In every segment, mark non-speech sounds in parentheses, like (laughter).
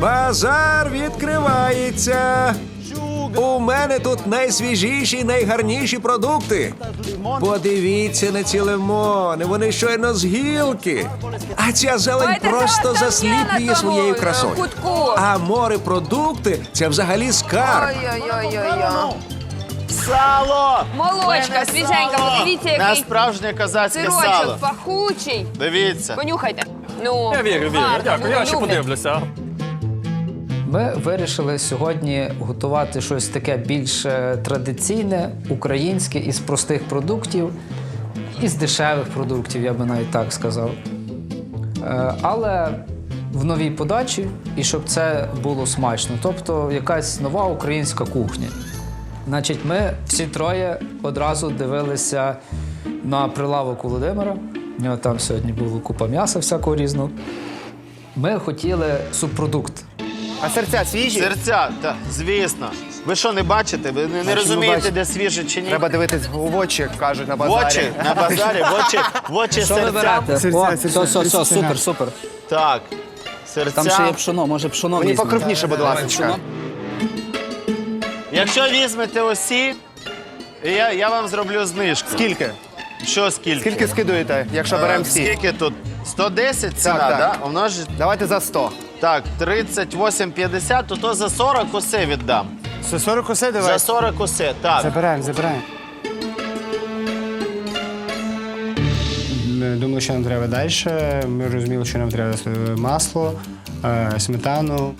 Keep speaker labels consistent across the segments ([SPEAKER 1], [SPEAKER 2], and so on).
[SPEAKER 1] Базар відкривається. У мене тут найсвіжіші, найгарніші продукти. Подивіться на ці лимони, вони щойно з гілки. А ця зелень
[SPEAKER 2] Давайте,
[SPEAKER 1] просто
[SPEAKER 2] хто там є
[SPEAKER 1] засліплює своєю красою.
[SPEAKER 2] кутку?
[SPEAKER 1] А морепродукти це взагалі скарб.
[SPEAKER 2] Ой-ой-ой-ой.
[SPEAKER 3] Сало!
[SPEAKER 2] Молочка, свіженька, подивіться,
[SPEAKER 3] На
[SPEAKER 2] який
[SPEAKER 3] справжнє козацьке сало.
[SPEAKER 2] сирочок пахучий.
[SPEAKER 3] Дивіться.
[SPEAKER 2] Понюхайте. Ну,
[SPEAKER 4] Я вірю, вірю.
[SPEAKER 2] гарно,
[SPEAKER 4] Дякую.
[SPEAKER 2] ну,
[SPEAKER 4] Я ще
[SPEAKER 2] люблять.
[SPEAKER 4] подивлюся.
[SPEAKER 5] Ми вирішили сьогодні готувати щось таке більш е, традиційне, українське із простих продуктів, із дешевих продуктів, я би навіть так сказав. Е, Але в новій подачі і щоб це було смачно, тобто якась нова українська кухня. Значить, ми всі троє одразу дивилися на прилавок Володимира. У нього там сьогодні була купа м'яса всякого різного. Ми хотіли субпродукт.
[SPEAKER 6] А серця свіжі?
[SPEAKER 3] Серця, та, звісно. Ви що, не бачите? Ви не, не розумієте,
[SPEAKER 6] бачите.
[SPEAKER 3] де свіже чи ні?
[SPEAKER 6] Треба дивитись в очі, як кажуть на
[SPEAKER 3] в
[SPEAKER 6] базарі.
[SPEAKER 3] очі, на базарі, в очі, в очі
[SPEAKER 5] Що
[SPEAKER 3] серця.
[SPEAKER 5] берете?
[SPEAKER 6] Серця,
[SPEAKER 5] О,
[SPEAKER 6] серця,
[SPEAKER 5] все, все, все, супер, супер.
[SPEAKER 3] Так. Серця.
[SPEAKER 5] Там ще є пшоно, може пшоно
[SPEAKER 6] Мені
[SPEAKER 5] візьмемо?
[SPEAKER 6] покрупніше, будь ласка.
[SPEAKER 5] пшоно.
[SPEAKER 3] Якщо візьмете осі, я, я вам зроблю знижку.
[SPEAKER 6] Скільки?
[SPEAKER 3] Що скільки?
[SPEAKER 6] Скільки скидуєте, якщо
[SPEAKER 3] Е,
[SPEAKER 6] беремо всі?
[SPEAKER 3] Скільки тут? 110 ціна,
[SPEAKER 6] Так,
[SPEAKER 3] так?
[SPEAKER 6] так.
[SPEAKER 3] Да? Умножить.
[SPEAKER 6] Давайте за 100.
[SPEAKER 3] Так, 38,50, то, то за 40 усе віддам.
[SPEAKER 6] Це 40 усе
[SPEAKER 3] За 40 усе, так.
[SPEAKER 6] Забираємо, забираємо.
[SPEAKER 7] Ми думали, що нам треба далі. Ми розуміли, що нам треба е, масло, е, сметану.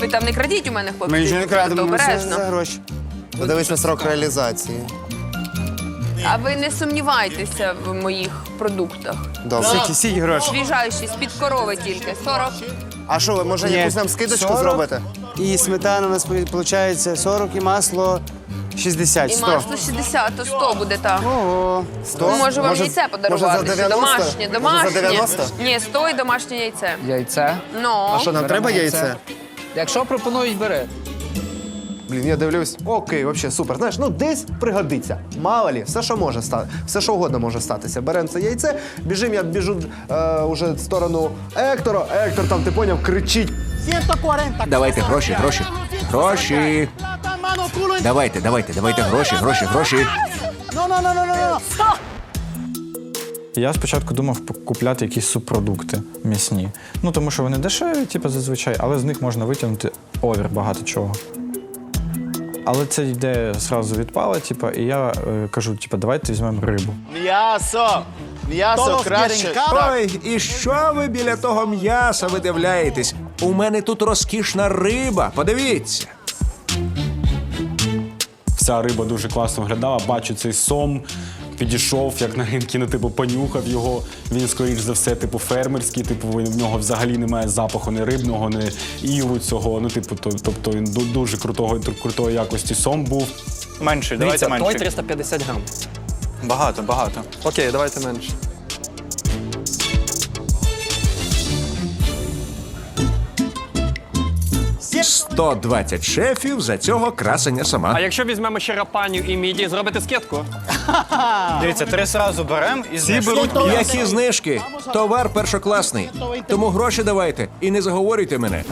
[SPEAKER 2] Ви там не крадіть у мене, хлопці.
[SPEAKER 7] Ми нічого не крадемо, ми все
[SPEAKER 2] обережно.
[SPEAKER 7] за гроші.
[SPEAKER 8] Подивись на срок реалізації.
[SPEAKER 2] А ви не сумнівайтеся в моїх продуктах.
[SPEAKER 8] Добре.
[SPEAKER 7] Скільки, скільки грошей?
[SPEAKER 2] Свіжаючі, з-під корови тільки. 40.
[SPEAKER 8] А що, ви може
[SPEAKER 7] Ні,
[SPEAKER 8] якусь нам скидочку
[SPEAKER 7] 40.
[SPEAKER 8] зробите?
[SPEAKER 7] І сметана у нас виходить 40, і масло 60,
[SPEAKER 2] І
[SPEAKER 7] 100.
[SPEAKER 2] масло 60, то 100 буде так.
[SPEAKER 7] Ого.
[SPEAKER 8] 100?
[SPEAKER 2] Можу вам яйце подарувати.
[SPEAKER 8] Може за
[SPEAKER 2] ще
[SPEAKER 8] 90?
[SPEAKER 2] домашнє, домашнє.
[SPEAKER 8] Може за 90?
[SPEAKER 2] Ні, 100 і домашнє яйце.
[SPEAKER 5] Яйце.
[SPEAKER 2] Ну.
[SPEAKER 8] А що, нам треба яйце?
[SPEAKER 5] Якщо пропонують, бери.
[SPEAKER 8] Блін, я дивлюсь. Окей, взагалі супер. Знаєш, ну десь пригодиться. Мало лі, все, що може стати, все, що угодно може статися. Беремо це яйце, біжимо, я біжу е, уже в сторону Ектора. Ектор там, ти поняв, кричить.
[SPEAKER 1] Давайте гроші, гроші. Гроші. Давайте, давайте, давайте гроші, гроші, гроші.
[SPEAKER 9] Я спочатку думав купляти якісь субпродукти м'ясні. Ну тому що вони дешеві, типу, зазвичай, але з них можна витягнути овер багато чого. Але це йде зразу відпала, типу, і я е, кажу, типу, давайте візьмемо рибу.
[SPEAKER 3] М'ясо! М'ясо краще. Так.
[SPEAKER 1] Ой, і що ви біля того м'яса видивляєтесь? У мене тут розкішна риба. Подивіться.
[SPEAKER 10] Вся риба дуже класно виглядала. Бачу цей сом. Підійшов, як на ринки, ну, типу, понюхав його. Він, скоріш за все, типу, фермерський, типу, в нього взагалі немає запаху ні рибного, ні іву цього. Ну, типу, то, тобто він ду- дуже крутого, крутої якості сом був.
[SPEAKER 4] Менший, давайте менший. Той 350 грам. Багато, багато. Окей, давайте менше.
[SPEAKER 1] 120 шефів за цього красення сама.
[SPEAKER 4] А якщо візьмемо ще рапаню і міді, зробите скидку? (laughs)
[SPEAKER 6] Дивіться, три сразу беремо і
[SPEAKER 4] Всі беруть
[SPEAKER 1] Які знижки? Товар першокласний. Тому гроші давайте і не заговорюйте мене.